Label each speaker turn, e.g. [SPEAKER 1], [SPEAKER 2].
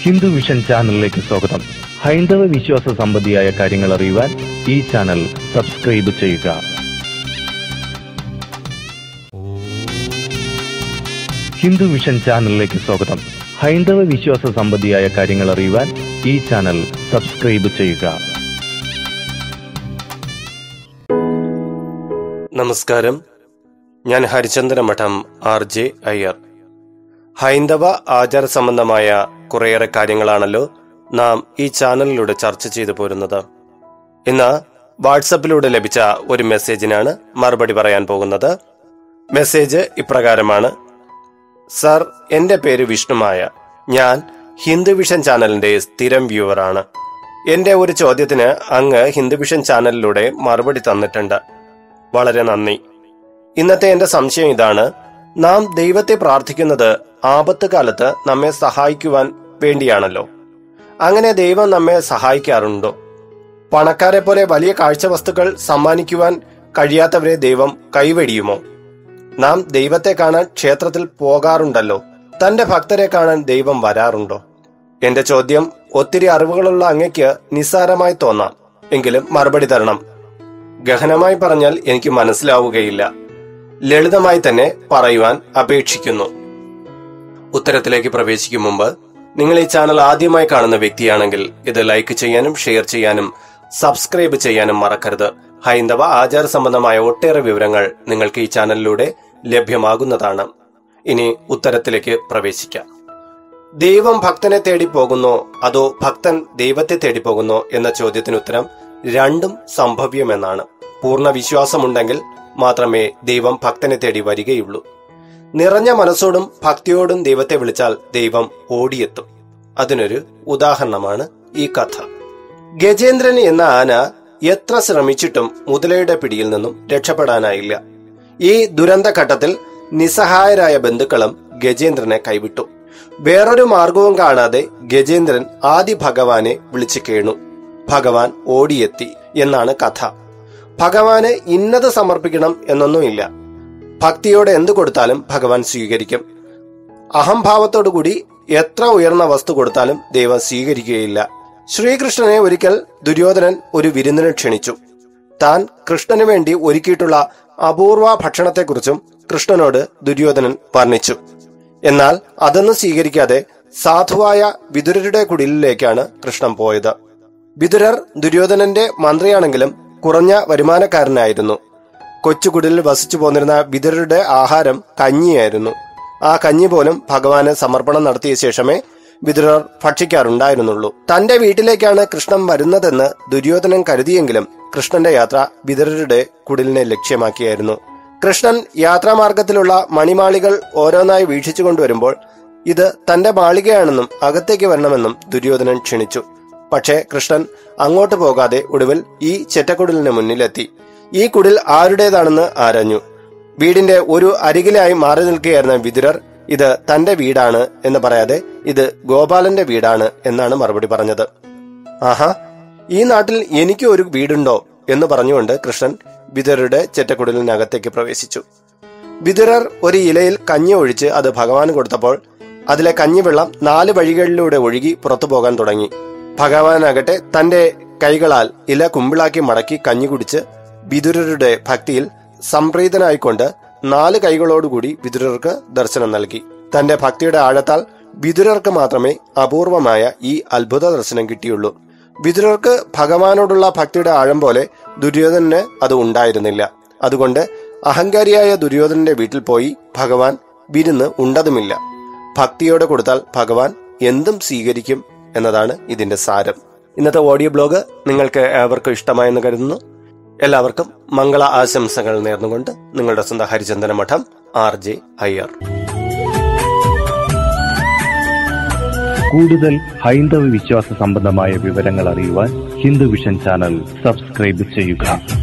[SPEAKER 1] Hindu vision ചാനലിലേക്ക് സ്വാഗതം. ഹൈന്ദവ വിശ്വാസ സംബന്ധിയായ കാര്യങ്ങൾ അറിയുവാൻ ഈ ചാനൽ സബ്സ്ക്രൈബ് ചെയ്യുക. ഹിന്ദു വിഷൻ ചാനലിലേക്ക് സ്വാഗതം. ഹൈന്ദവ വിശ്വാസ സംബന്ധിയായ കാര്യങ്ങൾ അറിയുവാൻ ഈ ചാനൽ സബ്സ്ക്രൈബ് ചെയ്യുക.
[SPEAKER 2] നമസ്കാരം. ഞാൻ ഹരിചന്ദ്ര മഠം ആർ ജെ അയ്യർ. ഹൈന്ദവ ആചാര സംബന്ധമായ കുറേയേറെ കാര്യങ്ങളാണല്ലോ നാം ഈ ചാനലിലൂടെ ചർച്ച ചെയ്തു പോരുന്നത്. ഇന്ന് വാട്സപ്പിലൂടെ ലഭിച്ച ഒരു മെസ്സേജിനാണ് മറുപടി പറയാൻ പോകുന്നത്. മെസ്സേജ് ഇപ്രകാരമാണ്. സർ എന്റെ പേര് വിഷ്ണുമായ. ഞാൻ ഹിന്ദു വിഷൻ ചാനലിന്റെ സ്ഥിരം വ്യൂവറാണ്. എന്റെ ഒരു ചോദ്യത്തിന് അങ്ങ് ഹിന്ദു വിഷൻ ചാനലിലൂടെ മറുപടി തന്നിട്ടുണ്ട്. വളരെ നന്ദി. ഇന്നത്തെ എന്റെ സംശയം ഇതാണ്. നാം ദൈവത്തെ പ്രാർത്ഥിക്കുന്നത് ആപത്ത് കാലത്ത് നമ്മെ സഹായിക്കുവാൻ വേണ്ടിയാണല്ലോ. അങ്ങനെ ദൈവം നമ്മെ സഹായിക്കാറുണ്ടോ? പണക്കാരെ പോലെ വലിയ കാഴ്ച വസ്തുക്കൾ സമ്മാനിക്കുവാൻ കഴിയാത്തവരെ ദൈവം കൈവെടിയുമോ? നാം ദൈവത്തെ കാണാൻ ക്ഷേത്രത്തിൽ പോകാറുണ്ടല്ലോ. തന്റെ ഭക്തരെ കാണാൻ ദൈവം വരാറുണ്ടോ? എന്റെ ചോദ്യം ഒത്തിരി അറിവുകളുള്ള അങ്ങയ്ക്ക് നിസ്സാരമായി തോന്നാം. എങ്കിലും മറുപടി തരണം. ഗഹനമായി പറഞ്ഞാൽ എനിക്ക് മനസ്സിലാവുകയില്ല. ലളിതമായി തന്നെ പറയുവാൻ അപേക്ഷിക്കുന്നു. ഉത്തരത്തിലേക്ക് പ്രവേശിക്കും മുമ്പ് നിങ്ങൾ ഈ ചാനൽ ആദ്യമായി കാണുന്ന വ്യക്തിയാണെങ്കിൽ ഇത് ലൈക്ക് ചെയ്യാനും ഷെയർ ചെയ്യാനും സബ്സ്ക്രൈബ് ചെയ്യാനും മറക്കരുത്. ഹൈന്ദവ ആചാര സംബന്ധമായ ഒട്ടേറെ വിവരങ്ങൾ നിങ്ങൾക്ക് ഈ ചാനലിലൂടെ ലഭ്യമാകുന്നതാണ്. ഇനി ഉത്തരത്തിലേക്ക് പ്രവേശിക്കാം. ദൈവം ഭക്തനെ തേടി പോകുന്നോ അതോ ഭക്തൻ ദൈവത്തെ തേടി പോകുന്നോ എന്ന ചോദ്യത്തിന് ഉത്തരം രണ്ടും സംഭവ്യമെന്നാണ് പൂർണ വിശ്വാസമുണ്ടെങ്കിൽ മാത്രമേ ദൈവം ഭക്തനെ തേടി വരികയുള്ളൂ. നിറഞ്ഞ മനസ്സോടും ഭക്തിയോടും ദൈവത്തെ വിളിച്ചാൽ ദൈവം ഓടിയെത്തും. അതിനൊരു ഉദാഹരണമാണ് ഈ കഥ. ഗജേന്ദ്രൻ എന്ന ആന എത്ര ശ്രമിച്ചിട്ടും മുതലയുടെ പിടിയിൽ നിന്നും രക്ഷപ്പെടാനായില്ല. ഈ ദുരന്ത ഘട്ടത്തിൽ നിസ്സഹായരായ ബന്ധുക്കളും ഗജേന്ദ്രനെ കൈവിട്ടു. വേറൊരു മാർഗവും കാണാതെ ഗജേന്ദ്രൻ ആദി ഭഗവാനെ വിളിച്ചു കേണു. ഭഗവാൻ ഓടിയെത്തി എന്നാണ് കഥ. ഭഗവാന് ഇന്നത് സമർപ്പിക്കണം എന്നൊന്നുമില്ല. ഭക്തിയോടെ എന്തു കൊടുത്താലും ഭഗവാൻ സ്വീകരിക്കും. അഹംഭാവത്തോടുകൂടി എത്ര ഉയർന്ന വസ്തു കൊടുത്താലും ദൈവം സ്വീകരിക്കുകയില്ല. ശ്രീകൃഷ്ണനെ ഒരിക്കൽ ദുര്യോധനൻ ഒരു വിരുന്നിന് ക്ഷണിച്ചു. താൻ കൃഷ്ണന് വേണ്ടി ഒരുക്കിയിട്ടുള്ള അപൂർവ ഭക്ഷണത്തെക്കുറിച്ചും കൃഷ്ണനോട് ദുര്യോധനൻ വർണിച്ചു. എന്നാൽ അതൊന്നും സ്വീകരിക്കാതെ സാധുവായ വിതുരരുടെ കുടിലിലേക്കാണ് കൃഷ്ണൻ പോയത്. വിതുരർ ദുര്യോധനന്റെ മന്ത്രിയാണെങ്കിലും കുറഞ്ഞ വരുമാനക്കാരനായിരുന്നു. കൊച്ചുകുടിലിൽ വസിച്ചു പോന്നിരുന്ന വിതുരരുടെ ആഹാരം കഞ്ഞിയായിരുന്നു. ആ കഞ്ഞി പോലും ഭഗവാന് സമർപ്പണം നടത്തിയ ശേഷമേ വിതുരർ ഭക്ഷിക്കാറുണ്ടായിരുന്നുള്ളൂ. തന്റെ വീട്ടിലേക്കാണ് കൃഷ്ണൻ വരുന്നതെന്ന് ദുര്യോധനൻ കരുതിയെങ്കിലും കൃഷ്ണന്റെ യാത്ര വിതുരരുടെ കുടിലിനെ ലക്ഷ്യമാക്കിയായിരുന്നു. കൃഷ്ണൻ യാത്രാമാർഗത്തിലുള്ള മണിമാളികൾ ഓരോന്നായി വീക്ഷിച്ചുകൊണ്ടുവരുമ്പോൾ ഇത് തന്റെ മാളികയാണെന്നും അകത്തേക്ക് വരണമെന്നും ദുര്യോധനൻ ക്ഷണിച്ചു. പക്ഷേ കൃഷ്ണൻ അങ്ങോട്ട് പോകാതെ ഒടുവിൽ ഈ ചെറ്റക്കുടലിന് മുന്നിലെത്തി. ഈ കുടിൽ ആരുടേതാണെന്ന് ആരഞ്ഞു. വീടിന്റെ ഒരു അരികിലായി മാറി നിൽക്കുകയായിരുന്ന വിതുരർ ഇത് തന്റെ വീടാണ് എന്ന് പറയാതെ ഇത് ഗോപാലന്റെ വീടാണ് എന്നാണ് മറുപടി പറഞ്ഞത്. ആഹാ ഈ നാട്ടിൽ എനിക്ക് ഒരു വീടുണ്ടോ എന്ന് പറഞ്ഞുകൊണ്ട് കൃഷ്ണൻ വിതുരരുടെ ചെറ്റക്കുടലിനകത്തേക്ക് പ്രവേശിച്ചു. വിതുരർ ഒരു ഇലയിൽ കഞ്ഞി ഒഴിച്ച് അത് ഭഗവാൻ കൊടുത്തപ്പോൾ അതിലെ കഞ്ഞിവെള്ളം നാല് വഴികളിലൂടെ ഒഴുകി പുറത്തു പോകാൻ തുടങ്ങി. ഭഗവാനാകട്ടെ തന്റെ കൈകളാൽ ഇല കുമ്പിളാക്കി മടക്കി കഞ്ഞി കുടിച്ച് വിതുരരുടെ ഭക്തിയിൽ സംപ്രീതനായിക്കൊണ്ട് നാല് കൈകളോടുകൂടി വിതുരർക്ക് ദർശനം നൽകി. തന്റെ ഭക്തിയുടെ ആഴത്താൽ വിതുരർക്ക് മാത്രമേ അപൂർവമായ ഈ അത്ഭുത ദർശനം കിട്ടിയുള്ളൂ. വിതുരർക്ക് ഭഗവാനോടുള്ള ഭക്തിയുടെ ആഴം പോലെ ദുര്യോധനന് അത് ഉണ്ടായിരുന്നില്ല. അതുകൊണ്ട് അഹങ്കാരിയായ ദുര്യോധനന്റെ വീട്ടിൽ പോയി ഭഗവാൻ വിരുന്ന് ഉണ്ടതുമില്ല. ഭക്തിയോടെ കൊടുത്താൽ ഭഗവാൻ എന്തും സ്വീകരിക്കും എന്നതാണ് ഇതിന്റെ സാരം. ഇന്നത്തെ ഓഡിയോ ബ്ലോഗ് നിങ്ങൾക്ക് ഏവർക്കും ഇഷ്ടമായെന്ന് കരുതുന്നു. എല്ലാവർക്കും മംഗള ആശംസകൾ നേർന്നുകൊണ്ട് നിങ്ങളുടെ സ്വന്തം ഹരിചന്ദന മഠം ആർ ജെ അയ്യർ.
[SPEAKER 1] കൂടുതൽ ഹൈന്ദവ വിശ്വാസ സംബന്ധമായ വിവരങ്ങൾ അറിയുവാൻ ഹിന്ദു വിഷൻ ചാനൽ സബ്സ്ക്രൈബ് ചെയ്യുക.